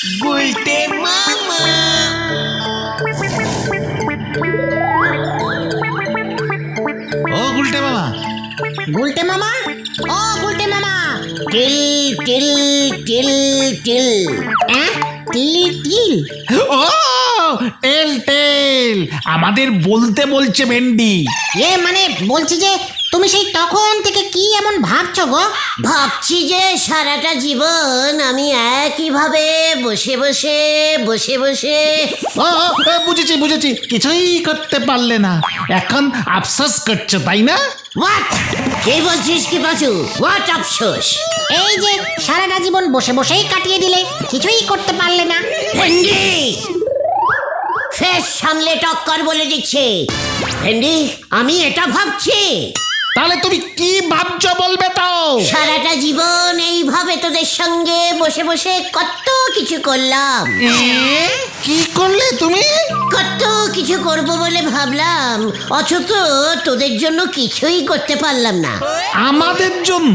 গুলটে মামা। ও গুলটে মামা। গুলটে মামা? ও গুলটে মামা। টিল টিল টিল হ্যাঁ টিল টিল? ও টেল টেল। আমাদের বলতে বলছে ভেন্ডি। এ মানে বলছি যে তুমি সেই তখন থেকে কি এমন ভাবছ গো? ভাবছি যে সারাটা জীবন আমি একইভাবে বসে বসে বসে বসে। ও বুঝেছি বুঝেছি। কিছুই করতে পারলে না। এখন আফসোস করছ তাই না? হোয়াট কে বলছিস কি পাচু? হোয়াট আফসোস? এই যে সারাটা জীবন বসে বসেই কাটিয়ে দিলে কিছুই করতে পারলে না। ভেন্ডি! ফেস সামলে টক্কর বলে দিচ্ছে। ভেন্ডি আমি এটা ভাবছি। তাহলে তুমি কি ভাবছ বলবে তো সারাটা জীবন এইভাবে তোদের সঙ্গে বসে বসে কত কিছু করলাম। কি করলে তুমি? কত কিছু করব বলে ভাবলাম অথচ তোদের জন্য কিছুই করতে পারলাম না। আমাদের জন্য?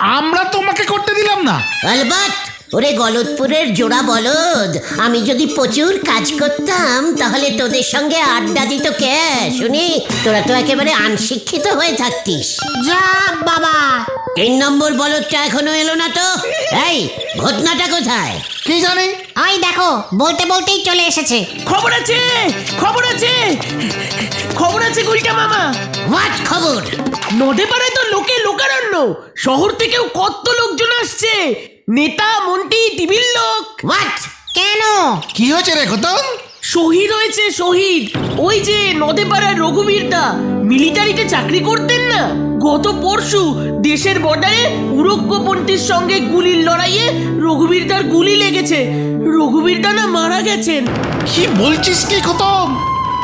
আমরা তোমাকে করতে দিলাম না? আলবাত ওরে গলতপুরের জোড়া বলদ আমি যদি প্রচুর কাজ করতাম তাহলে তোদের সঙ্গে আড্ডা দিত কে? শুনি তোরা তো একেবারে আনশিক্ষিত হয়ে থাকতিস। যা বাবা। তিন নম্বর বলদটা এখনও এলো না তো? এই ঘটনাটা কোথায়? কি জানি? ওই দেখো বলতে বলতেই চলে এসেছে। খবর আছে খবর আছে খবর আছে গুলটে মামা। হোয়াট খবর? নদে পাড়ায় তো লোকে লোকারণ্য। শহর থেকেও কত লোকজন আসছে। নেতা মন্ত্রী টিভির লোক। হোয়াট কেন? কি হয়েছে রে খতম? শহীদ হয়েছে শহীদ। ওই যে নদে পাড়ায় রঘুবীর দা মিলিটারিতে চাকরি করতেন না। গত পরশু দেশের বর্ডারে উরগ্যপন্থীর সঙ্গে গুলির লড়াইয়ে রঘুবীর দার গুলি লেগেছে। রঘুবীর দা মারা গেছেন। কি বলছিস কি খতম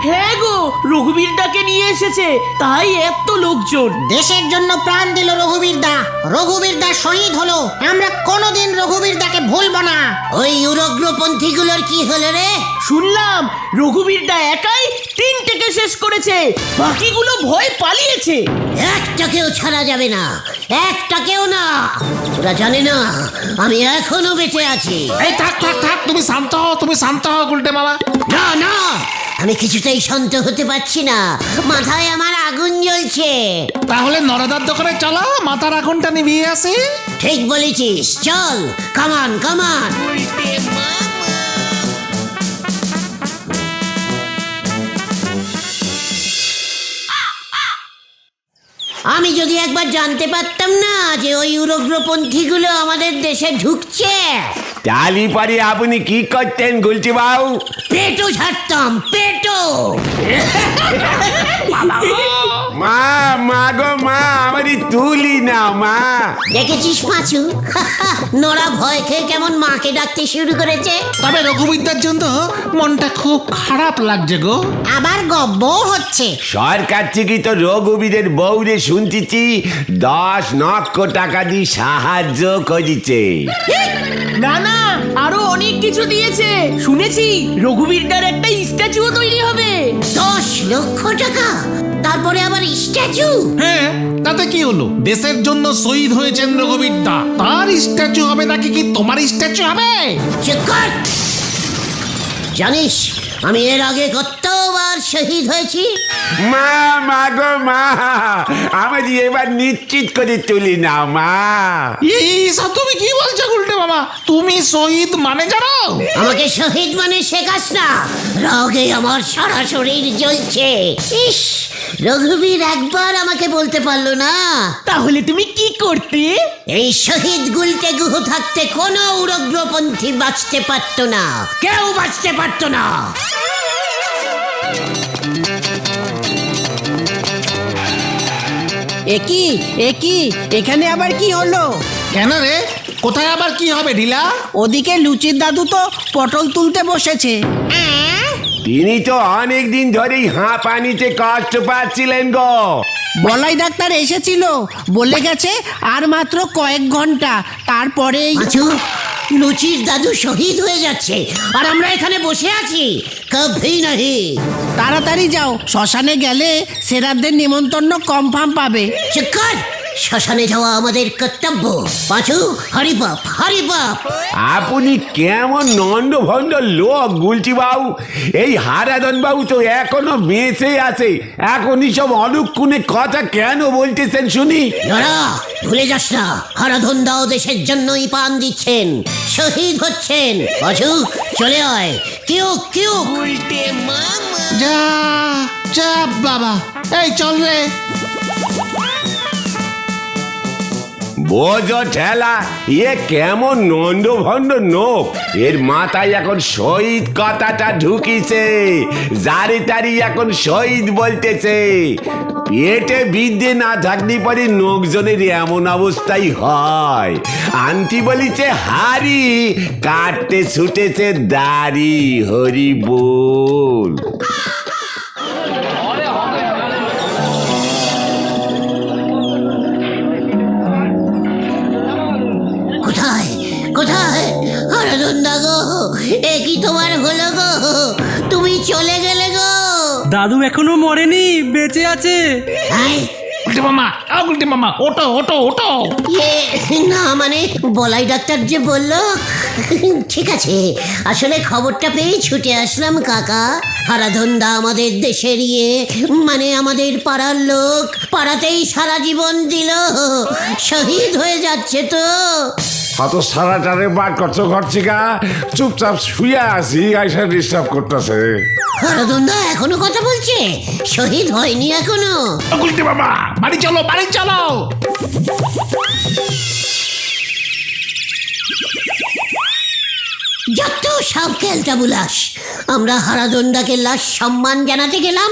হ্যাঁ গো রঘুবীর দাকে নিয়ে এসেছে তাই এত লোকজন। দেশের জন্য প্রাণ দিল রঘুবীর দা রঘুবীর দা শহীদ হলো। আমরা কোনোদিন রঘুবীর দাকে ভুলবো না। ওই ইউরোগ্রপন্থীগুলোর কি হলো রে? শুনলাম রঘুবীর দা একাই তিনটেকে শেষ করেছে। বাকিগুলো ভয় পালিয়েছে। একটাকেও ছাড়া যাবে না। একটাকেও না। ওরা জানে না আমি এখনও বেঁচে আছি। এই থাক থাক থাক তুমি শান্ত হও তুমি শান্ত হও গুলটে মামা। না না। আমি কিছুতেই শান্ত হতে পারছি না। মাথায় আমার আগুন জ্বলছে। তাহলে নরদার দোকানে চলো মাথার আগুনটা নিভিয়ে আসি। ঠিক বলেছিস চল কামান কামান আমি যদি একবার জানতে পারতাম না যে ওই ইউরোগ্রপন্থীগুলো আমাদের দেশে ঢুকছে। তালি পরে আপনি কি করতেন গুলছি বাবু? পেটু ছাড়তাম পেটো। মা মা গো না মা। দেখেছিস পাঁচু? নোরা ভয় খেয়ে কেমন মাকে ডাকতে শুরু করেছে। তবে রঘুবিদ্যার জন্য মনটা খুব খারাপ লাগছে গো। আবার গব্ব হচ্ছে। সরকার থেকে তো রঘুবীরের বউরে শুনতেছি দশ লক্ষ টাকা দিয়ে সাহায্য করিছে। না না আরও অনেক কিছু দিয়েছে। শুনেছি রঘুবীর দার একটা স্ট্যাচুও তৈরি হবে। দশ লক্ষ টাকা? তারপরে আবার স্ট্যাচু? হ্যাঁ তাতে কি হলো? দেশের জন্য শহীদ হয়েছেন রঘুবিদ্যা তার স্ট্যাচু হবে নাকি কি তোমার স্ট্যাচু হবে? জানিস, আমি এর আগে কতবার শহীদ হয়েছি? মা মা গো মা। আমারই এবার নিশ্চিত করে তুলি না মা। এই তুমি কি বলছো গুলটে মামা? তুমি শহীদ মানে জানো? আমাকে শহীদ মানে শেখাস না রাগে আমার সারা শরীর জ্বলছে। ইস রঘুবীর একবার আমাকে বলতে পারল না। তাহলে তুমি কি করতে? এই শহীদ গুলতে গুহ থাকতে কোনো উগ্রপন্থী বাঁচতে পারতো না। কেউ বাঁচতে পারতো না। একই একই এখানে আবার কি হলো? কেন রে? কোথায় আবার কি হবে ঢিলা? ওদিকে লুচির দাদু তো পটল তুলতে বসেছে। তিনি তো অনেক দিন ধরেই হাঁ পানিতে কষ্ট পাচ্ছিলেন গো। বলাই ডাক্তার এসেছিল বলে গেছে আর মাত্র কয়েক ঘণ্টা তারপরেই লুচির দাদু শহীদ হয়ে যাচ্ছে। আর আমরা এখানে বসে আছি। কভি নাহি। তাড়াতাড়ি যাও শ্মশানে গেলে সেরাদের নিমন্ত্রণ কনফার্ম পাবে। চিৎকার শ্মশানে যাওয়া আমাদের কর্তব্য। পাঁচু হরিপাপ হরিপাপ আপনি কেমন নন্দ ভন্ড লোক গুলছি বাবু এই হারাধন বাবু তো এখনও বেঁচে আছে। এখনই সব অনুক্ষণে কথা কেন বলতেছেন শুনি? নরা ভুলে যাস না হারাধন দাও দেশের জন্যই পান দিচ্ছেন শহীদ হচ্ছেন। পাঁচু চলে আয়। কেউ কেউ। যা যা বাবা। এই চল রে। বোঝো ঠেলা, এ কেমন নন্দ ভন্ড নোক। এর মাথায় এখন শহীদ কথাটা ঢুকিছে, জারি তারি এখন শহীদ বলতেছে। পেটে বিদ্যে না থাকলে পরে লোকজনের এমন অবস্থাই হয়। আন্টি বলিছে, হারি, কাটতে ছুটেছে দাড়ি, হরি বল। দা গো এ কি তোমার হলো গো? তুমি চলে গেলে গো। দাদু এখনও মরেনি বেঁচে আছে। হ্যাঁ উল্টে মামা আ, উল্টে মামা ওটো ওটো ওটো এ, না মানে বলাই ডাক্তার যে বলল ঠিক আছে। আসলে খবরটা পেয়ে ছুটে আসলাম কাকা। হারাধন্দা আমাদের দেশের ইয়ে মানে আমাদের পাড়ার লোক পাড়াতেই সারা জীবন দিল। শহীদ হয়ে যাচ্ছে তো। অত সারাটারে বার করছ ঘর থেকে চুপচাপ শুয়ে আসি আইসা ডিস্টার্ব করতেছে। হরদন্দা এখনও কথা বলছে? শহীদ হয়নি এখনও। উল্টে বাবা বাড়ি চলো বাড়ি চলো। যত সব খেলটা বুলাস। আমরা হারাদন্ডাকে লাশ সম্মান জানাতে গেলাম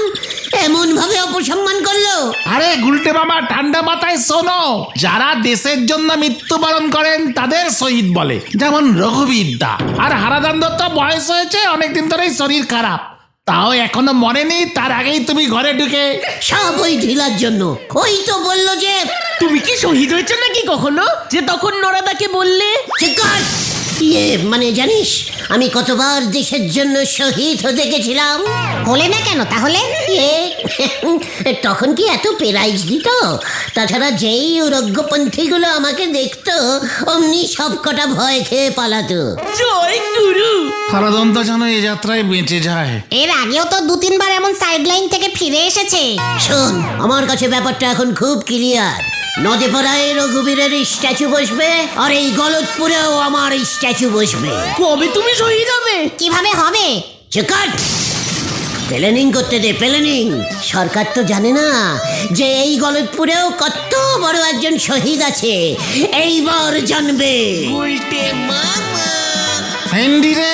এমন ভাবে অপসম্মান করল। আরে গুলটে মামা ঠান্ডা মাথায় শোনো। যারা দেশের জন্য মৃত্যুবরণ করেন তাদের শহীদ বলে যেমন রঘুবীর দা আর হারাদান দত্ত বয়স হয়েছে অনেকদিন ধরেই শরীর খারাপ। তাও এখনও মরেনি তার আগেই তুমি ঘরে ঢুকে। সব ওই ঢিলার জন্য। ওই তো বলল যে তুমি কি শহীদ হয়েছে নাকি কখনো? যে তখন নরাদাকে বললে। ইয়ে মানে জানিস আমি কতবার দেশের জন্য শহীদ হতে গেছিলাম? হলে না কেন তাহলে? এ তখন কি এত প্রাইজ দিত? তাছাড়া যেই উরগ্যপন্থীগুলো আমাকে দেখতো অমনি সব কটা ভয় খেয়ে পালাতো। জয় গুরু! হারাদন্ত যেন এই যাত্রায় বেঁচে যায়। এর আগেও তো দু তিনবার এমন সাইড লাইন থেকে ফিরে এসেছে। শোন আমার কাছে ব্যাপারটা এখন খুব ক্লিয়ার নদীপাড়ায় রঘুবীরের স্ট্যাচু বসবে আর এই গলতপুরেও আমার স্ট্যাচু বসবে। কবে তুমি শহীদ হবে? কীভাবে হবে? চেকার প্ল্যানিং করতে দে প্ল্যানিং সরকার তো জানে না যে এই গলতপুরেও কত বড় একজন শহীদ আছে। এইবার জানবে। ভেন্ডি রে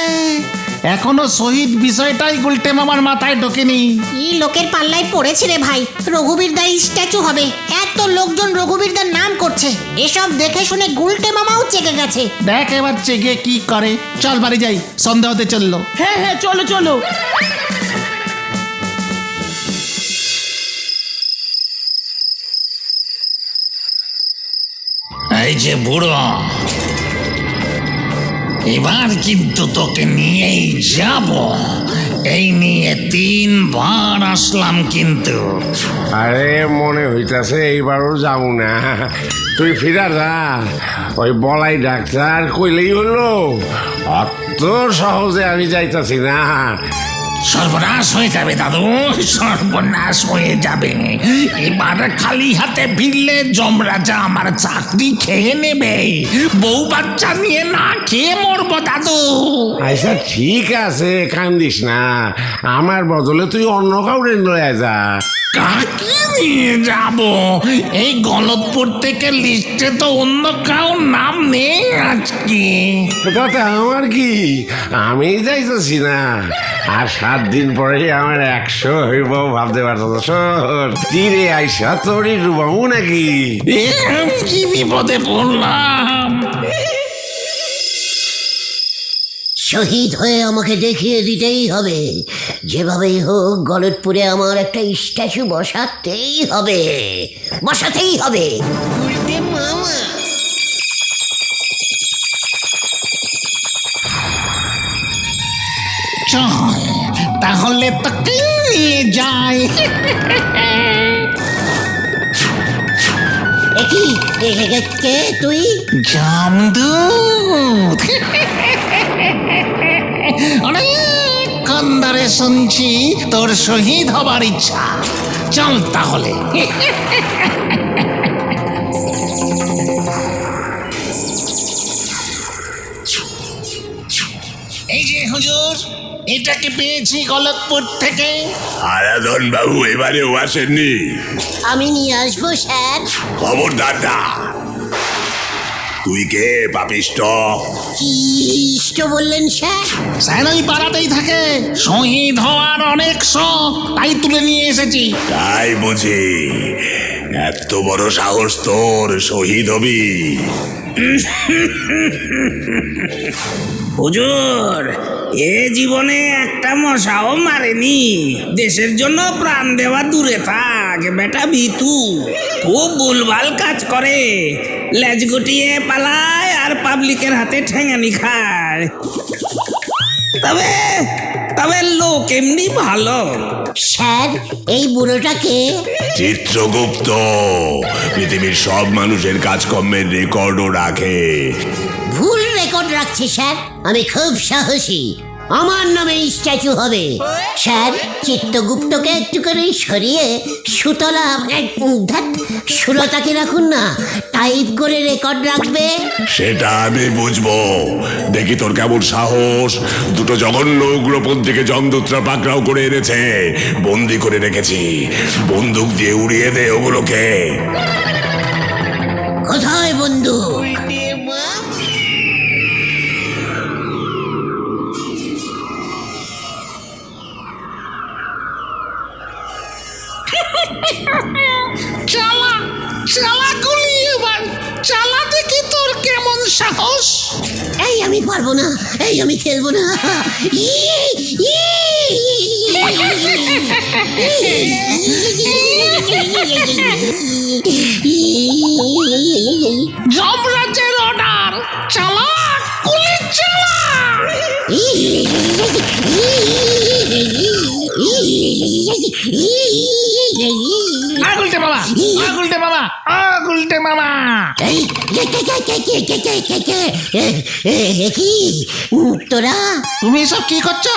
এখনও শহীদ বিষয়টাই গুলটে মামার মাথায় ঢোকেনি। কি লোকের পাল্লায় পড়েছে রে ভাই। রঘুবীর দার স্ট্যাচু হবে। এত লোকজন রঘুবীর দার নাম করছে। এসব দেখে শুনে গুলটে মামাও চেকে গেছে। দেখ এবার চেগে কি করে। চল বাড়ি যাই সন্ধ্যা হতে চলল। হ্যাঁ হ্যাঁ চলো চলো। এই যে বুড়ো এবার কিন্তু তোকে নিয়েই যাব। এই নিয়ে তিনবার আসলাম কিন্তু। আরে, মনে হইতাছে এইবারও যাব না। তুই ফিরা যা। ওই বলাই ডাক্তার কইলেই হলো। অত সহজে আমি যাইতাছি না। সর্বনাশ হয়ে যাবে, দাদু, সর্বনাশ হয়ে যাবে। এবার খালি হাতে ফিরলে যমরাজা আমার চাকরি খেয়ে নেবে। বউ বাচ্চা নিয়ে না খেয়ে মরব, দাদু। আচ্ছা ঠিক আছে, কান্দিস না। আমার বদলে তুই অন্য কাউরে লয়ে যা। কাকে নিয়ে যাব? এই গলতপুর থেকে লিস্টে তো অন্য কাউ নাম নেই আজকে। তাতে আমার কি? আমি যাইতেছি না। আর সাত দিন পরে আমার একশো হইব ভাবতে পারতো তীরে আইসা তোরই ডুবাবো নাকি? কি বিপদে পড়লাম? শহীদ হয়ে আমাকে দেখিয়ে দিতেই হবে। যেভাবেই হোক গলতপুরে আমার একটা স্ট্যাচু বসাতেই হবে। বসাতেই হবে। চল তাহলে নিয়ে যাই। একই তুই? জামদূত। অনেকক্ষণ ধরে শুনছি তোর শহীদ হবার ইচ্ছা। চল তাহলে। এই যে হুজুর এটাকে পেয়েছি গলতপুর থেকে। আরাধন বাবু এবারেও আসেননি। আমি নিয়ে আসব স্যার। খবরদার না তুই কে পাপিষ্ট? কি ইষ্ট বললেন স্যার স্যার ওই পাড়াতেই থাকে। শহীদ হওয়ার অনেক শখ তাই তুলে নিয়ে এসেছি। তাই বুঝি। এত বড় সাহস তোর শহীদ হবি। হুজুর এ জীবনে একটা মশাও মারেনি। দেশের জন্য প্রাণ দেওয়া দূরে থাক। বেটা ভিতু খুব ভুলভাল কাজ করে। লেজ গুটিয়ে পালায় আর পাবলিকের হাতে ঠেঙানি খায়। তবে তবে লোক এমনি ভালো। স্যার এই বুড়োটাকে চিত্রগুপ্ত পৃথিবীর সব মানুষের কাজকর্মের রেকর্ডও রাখে। ভুল রেকর্ড রাখছে স্যার। আমি খুব সাহসী। আমার নামে স্ট্যাচু হবে। স্যার চিত্তগুপ্তকে একটু করে সরিয়ে সুতলা সুলতাকে রাখুন না টাইপ করে রেকর্ড রাখবে। সেটা আমি বুঝব। দেখি তোর কেমন সাহস। দুটো জঘন্য উগ্রপন্থীকে জমদূতরা পাকড়াও করে এনেছে। বন্দি করে রেখেছি। বন্দুক দিয়ে উড়িয়ে দে ওগুলোকে। কোথায় বন্ধু? এই আমি পারব না এই আমি খেলব না যমরাজের অর্ডার আগুলটে মামা আগুলটে মামা আগুলটে মামা। কি তোরা তুমি সব কি করছ?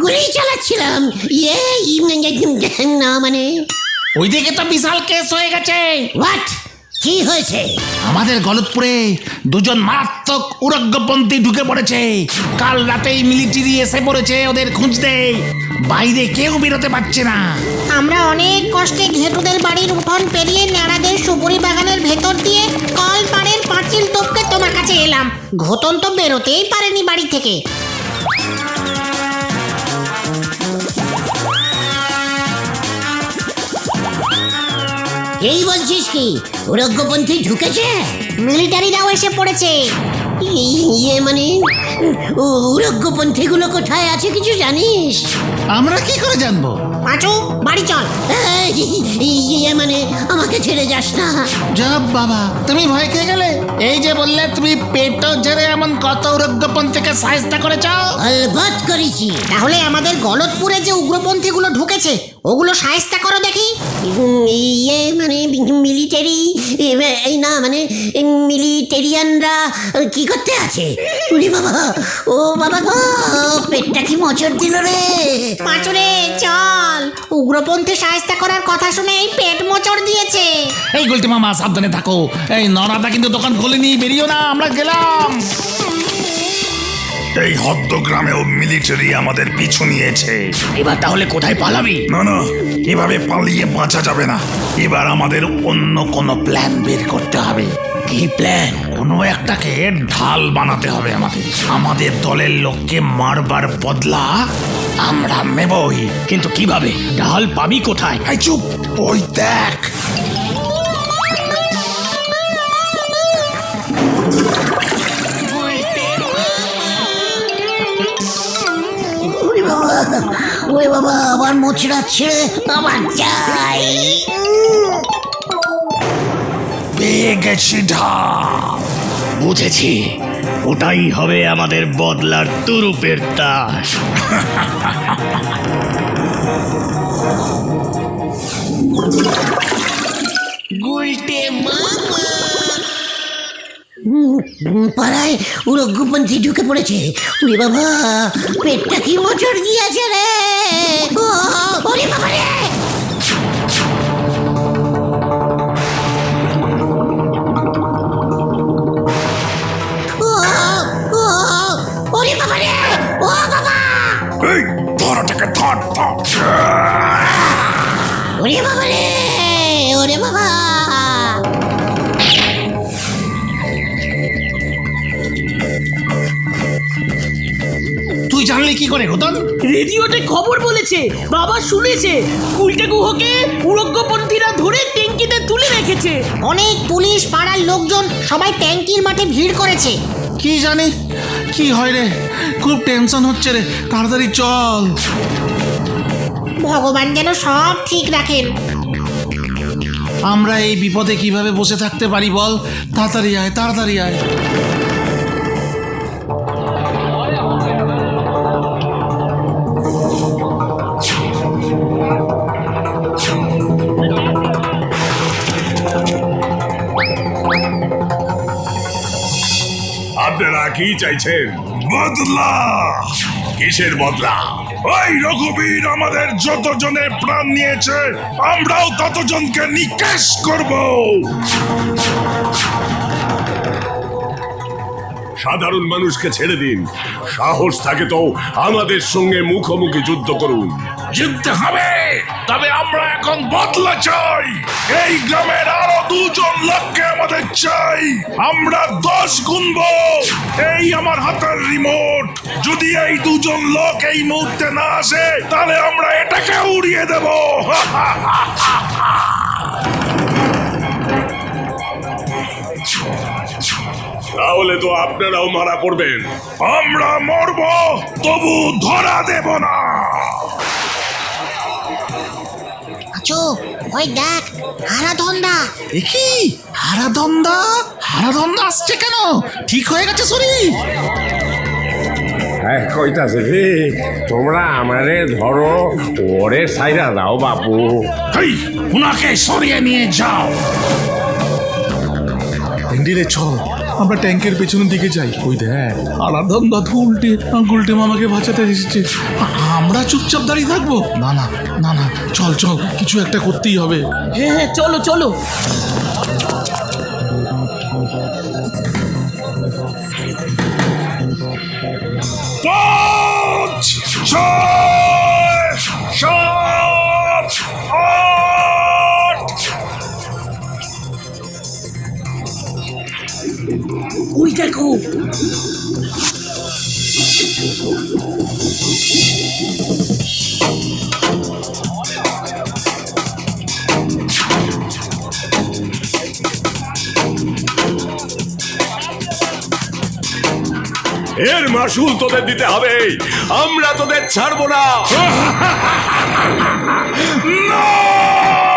গুলি চালাচ্ছিলাম। ইয়ে না মানে? ওইদিকে তো বিশাল কেস হয়ে গেছে। হোয়াট কি হয়েছে? আমাদের গলতপুরে দুজন মারাত্মক উরগ্যপন্থী ঢুকে পড়েছে। কাল রাতেই মিলিটারি এসে পড়েছে ওদের খুঁজতে। বাইরে কেউ বেরোতে পারছে না। আমরা অনেক কষ্টে ঘেটুদের বাড়ির উঠোন পেরিয়ে ন্যাড়াদের সুপুরি বাগানের ভেতর দিয়ে কল পাড়ের পাঁচিল টপকে তোমার কাছে এলাম। ঘটন তো বেরোতেই পারেনি বাড়ি থেকে। এই বলছিস কি? উরগ্যপন্থী ঢুকেছে? মিলিটারিরাও এসে পড়েছে। ইয়ে মানে উরগ্যপন্থী গুলো কোথায় আছে কিছু জানিস? আমরা কি করে জানব? পাঁচু বাড়ি চল। ইয়ে মানে আমাকে ছেড়ে যাস না। যাব বাবা তুমি ভয় খেয়ে গেলে? এই যে বললে তুমি পেট ঝেড়ে এমন কত উরগ্যপন্থীকে সাহায্য করেছ? আলবাত করেছি। তাহলে আমাদের গলতপুরে যে উগ্রপন্থীগুলো ঢুকেছে ওগুলো সায়স্তা করো দেখি। ইয়ে মানে মিলিটারি এই না মানে মিলিটেরিয়ানরা কি করতে আছে? উরি বাবা ও বাবা গো পেটটা কি মোচড় দিল রে? পাঁচুরে চল। উগ্রপন্থী সায়স্তা করার কথা শুনে এই পেট মোচড় দিয়েছে। এই গুলটি মামা সাবধানে থাকো। এই নরাদা কিন্তু দোকান খোলেনি বেরিও না আমরা গেলাম। এই হদ্দ গ্রামেও মিলিটারি আমাদের পিছু নিয়েছে। এবার তাহলে কোথায় পালাবি? না না এভাবে পালিয়ে বাঁচা যাবে না। এবার আমাদের অন্য কোনো প্ল্যান বের করতে হবে। কি প্ল্যান কোনো একটাকে ঢাল বানাতে হবে আমাদের। আমাদের দলের লোককে মারবার বদলা আমরা নেবই। কিন্তু কীভাবে? ঢাল পাবি কোথায়? এই চুপ! ওই দেখ! ওরে বাবা! ওরে বাবা! আমার মোচড়া ছেড়ে আমার চাই। পেয়ে গেছি ঢাল বুঝেছি ওটাই হবে আমাদের বদলার তুরুপের তাস। পাড়ায় উরগ্যপন্থী ঢুকে পড়েছে। উরে বাবা পেটটা কি মোচড় দিয়েছে রে? ওরে বাবা রে বলেছে বাবা শুনেছে। কুলটে গুহকে উরগ্যপন্থীরা ধরে ট্যাঙ্কিতে তুলে রেখেছে। অনেক পুলিশ পাড়ার লোকজন সবাই ট্যাঙ্কির মাঠে ভিড় করেছে। কি জানি? কি হয় রে? খুব টেনশন হচ্ছে রে। তাড়াতাড়ি চল। ভগবান যেন সব ঠিক রাখেন। আমরা এই বিপদে কীভাবে বসে থাকতে পারি বল? তাড়াতাড়ি আয় তাড়াতাড়ি আয়। কি চাইছেন? বদলা! কিসের বদলা? ওই রঘুবীর আমাদের যতজনের প্রাণ নিয়েছে, আমরাও ততজনকে নিকাশ করব। সাধারণ মানুষকে ছেড়ে দিন। সাহস থাকে তো আমাদের সঙ্গে মুখোমুখি যুদ্ধ করুন। যুদ্ধ হবে। তবে আমরা এখন বদলা চাই। এই গ্রামের আরও দুজন লোককে আমাদের চাই। আমরা দশ গুনব। এই আমার হাতের রিমোট যদি এই দুজন লোক এই মুহূর্তে না আসে তাহলে আমরা এটাকে উড়িয়ে দেব। তাহলে তো আপনারাও মারা পড়বেন। আমরা মরব তবু ধরা দেব না। আচো ওই দেখ হারাধন্দা। এ কি হারাদন্দা হারাদন্দা আসছে কেন? ঠিক হয়ে গেছে শরীর। হ্যাঁ কইতাছে রে তোমরা আমারে ধরো ওরে সাইরা দাও বাপু। এই উনাকে সরিয়ে নিয়ে যাও। ভেন্ডিরে চল। আমরা ট্যাঙ্কের পেছনের দিকে যাই। ওই দেখ আরাধন দাদু উল্টে গুলটে মামাকে বাঁচাতে এসেছে। আমরা চুপচাপ দাঁড়িয়ে থাকব? না না না না, চল চল, কিছু একটা করতেই হবে। হ্যাঁ হ্যাঁ চলো চলো। এর মাসুল তোদের দিতে হবে। আমরা তোদের ছাড়বো না।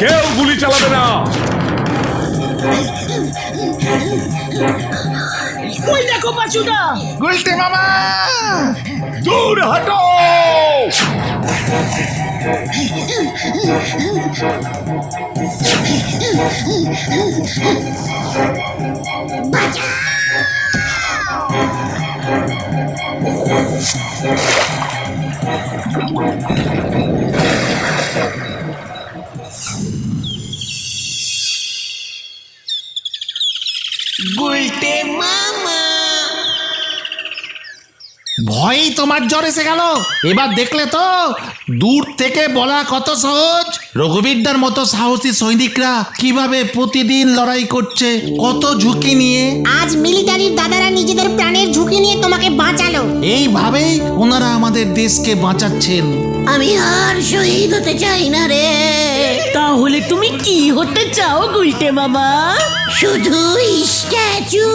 কেউ গুলি চালাবে না পাঁচুটা গুলটে মামা! দূর হটো! ভয় বলেই তোমার জ্বর এসে গেল। এবার দেখলে তো দূর থেকে বলা কত সহজ। রঘুবীরদার মতো সাহসী সৈনিকরা কীভাবে প্রতিদিন লড়াই করছে কত ঝুঁকি নিয়ে। আজ মিলিটারির দাদারা নিজেদের প্রাণের ঝুঁকি নিয়ে তোমাকে বাঁচালো। এইভাবেই ওনারা আমাদের দেশকে বাঁচাচ্ছেন। আমি আর শহীদ হতে চাই না রে। তাহলে তুমি কি হতে চাও গুলটে মামা? শুধু স্ট্যাচু।